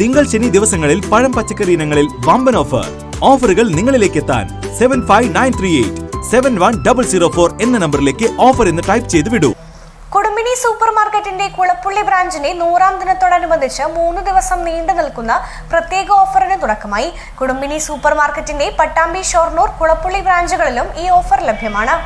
തിങ്കൾ ശനി ദിവസങ്ങളിൽ പഴം പച്ചക്കറി ഇനങ്ങളിൽ വമ്പൻ ഓഫർ ഓഫറുകൾ നിങ്ങളിലേക്ക് എത്താൻ seven five nine three eight seven one double zero four എന്ന നമ്പറിലേക്ക് ഓഫർ എന്ന് ടൈപ്പ് ചെയ്ത് വിടൂ. കുടുംബിനി സൂപ്പർ മാർക്കറ്റിന്റെ കുളപ്പുള്ളി ബ്രാഞ്ചിന്റെ നൂറാം ദിനത്തോടനുബന്ധിച്ച് മൂന്ന് ദിവസം നീണ്ടു നിൽക്കുന്ന പ്രത്യേക ഓഫറിന് തുടക്കമായി. കുടുംബിനി സൂപ്പർ മാർക്കറ്റിന്റെ പട്ടാമ്പി ഷൊർണൂർ കുളപ്പുള്ളി ബ്രാഞ്ചുകളിലും ഈ ഓഫർ ലഭ്യമാണ്.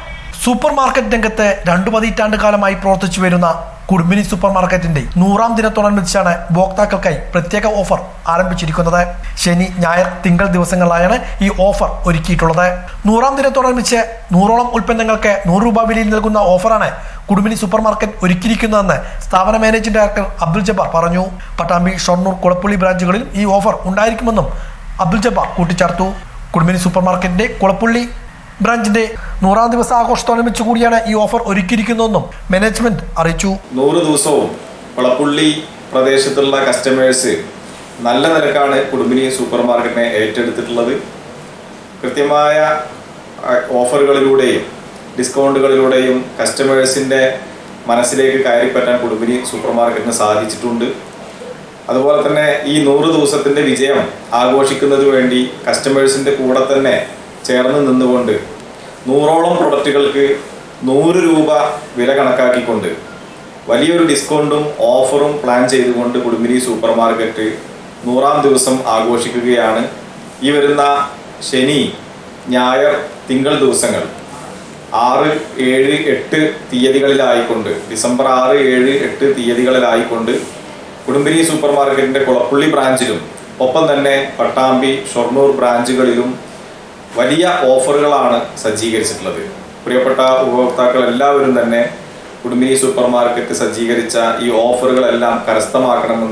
സൂപ്പർ മാർക്കറ്റ് രംഗത്ത് രണ്ടു പതിറ്റാണ്ട് കാലമായി പ്രവർത്തിച്ചു വരുന്ന കുടുംബിനി സൂപ്പർ മാർക്കറ്റിന്റെ നൂറാം ദിനത്തോടനുബന്ധിച്ചാണ് ഉപഭോക്താക്കൾക്കായി പ്രത്യേക ഓഫർ ആരംഭിച്ചിരിക്കുന്നത്. ശനി ഞായർ തിങ്കൾ ദിവസങ്ങളിലായാണ് ഈ ഓഫർ ഒരുക്കിയിട്ടുള്ളത്. നൂറാം ദിനത്തോടനുബന്ധിച്ച് നൂറോളം ഉൽപ്പന്നങ്ങൾക്ക് നൂറ് രൂപ വിലയിൽ നൽകുന്ന ഓഫറാണ് കുടുംബിനി സൂപ്പർ മാർക്കറ്റ് ഒരുക്കിയിരിക്കുന്നതെന്ന് സ്ഥാപന മാനേജിംഗ് ഡയറക്ടർ അബ്ദുൽ ജബ്ബാർ പറഞ്ഞു. പട്ടാമ്പി ഷൊർണൂർ കുളപ്പുള്ളി ബ്രാഞ്ചുകളിൽ ഈ ഓഫർ ഉണ്ടായിരിക്കുമെന്നും അബ്ദുൽ ജബ്ബാർ കൂട്ടിച്ചേർത്തു. കുടുംബിനി സൂപ്പർ മാർക്കറ്റിന്റെ കുളപ്പുള്ളി ബ്രാഞ്ചിന്റെ നൂറാം ദിവസ ആഘോഷത്തോടനുബന്ധിച്ച് കൂടിയാണ് ഈ ഓഫർ ഒരുക്കിയിരിക്കുന്നതെന്നും മാനേജ്മെന്റ് അറിയിച്ചു. നൂറ് ദിവസവും വളപ്പുള്ളി പ്രദേശത്തുള്ള കസ്റ്റമേഴ്സ് നല്ല നിരക്കാണ് കുടുംബിനി സൂപ്പർ മാർക്കറ്റിനെ ഏറ്റെടുത്തിട്ടുള്ളത്. കൃത്യമായ ഓഫറുകളിലൂടെയും ഡിസ്കൗണ്ടുകളിലൂടെയും കസ്റ്റമേഴ്സിന്റെ മനസ്സിലേക്ക് കയറിപ്പറ്റാൻ കുടുംബിനി സൂപ്പർ മാർക്കറ്റിന് സാധിച്ചിട്ടുണ്ട്. അതുപോലെ തന്നെ ഈ നൂറ് ദിവസത്തിന്റെ വിജയം ആഘോഷിക്കുന്നതിന് വേണ്ടി കസ്റ്റമേഴ്സിന്റെ കൂടെ തന്നെ ചേർന്ന് നിന്നുകൊണ്ട് നൂറോളം പ്രൊഡക്റ്റുകൾക്ക് നൂറ് രൂപ വില കണക്കാക്കിക്കൊണ്ട് വലിയൊരു ഡിസ്കൗണ്ടും ഓഫറും പ്ലാൻ ചെയ്തുകൊണ്ട് കുടുംബിനി സൂപ്പർ മാർക്കറ്റ് നൂറാം ദിവസം ആഘോഷിക്കുകയാണ്. ഈ വരുന്ന ശനി ഞായർ തിങ്കൾ ദിവസങ്ങൾ ആറ് ഏഴ് എട്ട് തീയതികളിലായിക്കൊണ്ട് ഡിസംബർ ആറ് ഏഴ് എട്ട് തീയതികളിലായിക്കൊണ്ട് കുടുംബിനി സൂപ്പർ മാർക്കറ്റിന്റെ കുളപ്പുള്ളി ബ്രാഞ്ചിലും ഒപ്പം തന്നെ പട്ടാമ്പി ഷൊർണൂർ ബ്രാഞ്ചുകളിലും വലിയ ഓഫറുകളാണ് സജ്ജീകരിച്ചിട്ടുള്ളത്. പ്രിയപ്പെട്ട ഉപഭോക്താക്കൾ എല്ലാവരും തന്നെ കുടുംബിനി സൂപ്പർ മാർക്കറ്റ് സജ്ജീകരിച്ച ഈ ഓഫറുകളെല്ലാം കരസ്ഥമാക്കണമെന്ന്